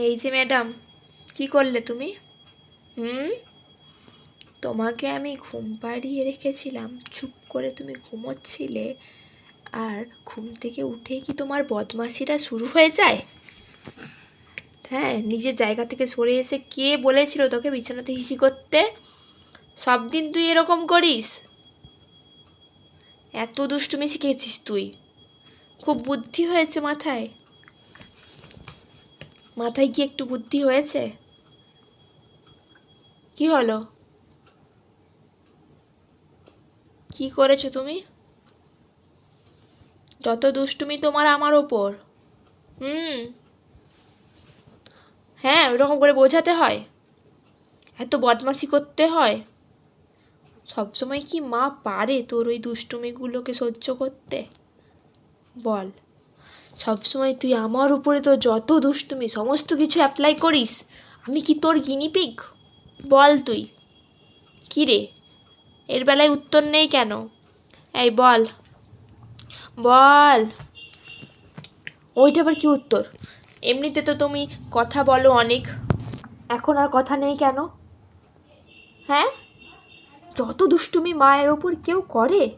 এই যে ম্যাডাম, কি করলে তুমি? হুম? তোমাকে আমি ঘুম পাড়িয়ে রেখেছিলাম। চুপ করে তুমি ঘুমোচ্ছিলে। আর ঘুম থেকে উঠে কি তোমার বদমাশিটা শুরু হয়ে যায়? হ্যাঁ নিজের জায়গা থেকে সরে এসে কে বলেছিল তোকে বিছানাতে হিসি করতে? সব দিন তুই এরকম করিস? এত দুষ্টুমি শিখেছিস তুই। খুব বুদ্ধি হয়েছে মাথায়। মাথায় কি একটু বুদ্ধি হয়েছে? কি হলো? কি করেছ তুমি? যত দুষ্টুমি তোমার আমার ওপর। হুম। হ্যাঁ ওরকম করে বোঝাতে হয়। এত বদমাশি করতে হয়। সবসময় কি মা পারে তোর ওই দুষ্টুমিগুলোকে সহ্য করতে? বল। সবসময় তুই আমার উপরে তো যত দুষ্টুমি, সমস্ত কিছু অ্যাপ্লাই করিস, আমি কি তোর গিনিপিগ বল তুই। কী রে? এর বেলায় উত্তর নেই কেন? এই বল। বল। ওইটা আবার কি উত্তর? এমনিতে তো তুমি কথা বলো অনেক। এখন আর কথা নেই কেন? হ্যাঁ? যত দুষ্টুমি মায়ের ওপর কেউ করে?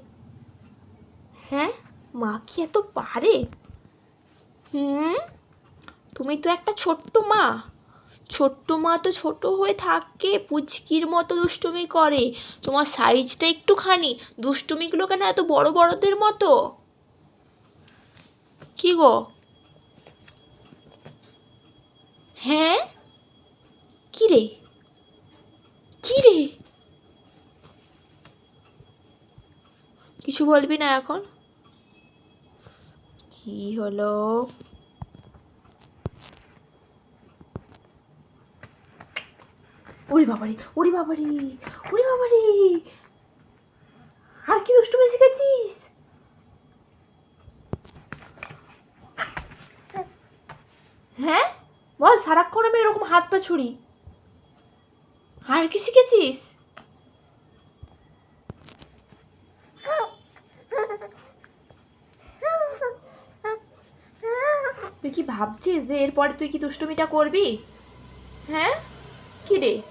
হ্যাঁ? মা কি এত পারে? হুম? তুমি তো একটা ছোট্ট মা। ছোট্ট মা তো ছোট হয়ে থাকে, পুচকির মতো দুষ্টুমি করে। তোমার সাইজটা একটুখানি। দুষ্টুমিগুলো কেন এত বড় বড়দের মতো? কি গো? হ্যাঁ? কি রে? কি রে? কিছু বলবি না এখন? কি হলো? ওরে বাবারে ওরে বাবারে ওরে বাবারে। আর কি দুষ্টুমি শিখেছিস হ্যাঁ? বল, সারাক্ষণ আমি এরকম হাত পা ছুড়ি আর কি শিখেছিস? তুই কি ভাবছিস যে এরপরে তুই কি দুষ্টুমিটা করবি? হ্যাঁ? কি রে?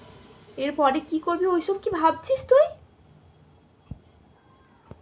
এরপরে কি করবি? ওইসব কি ভাবছিস তুই?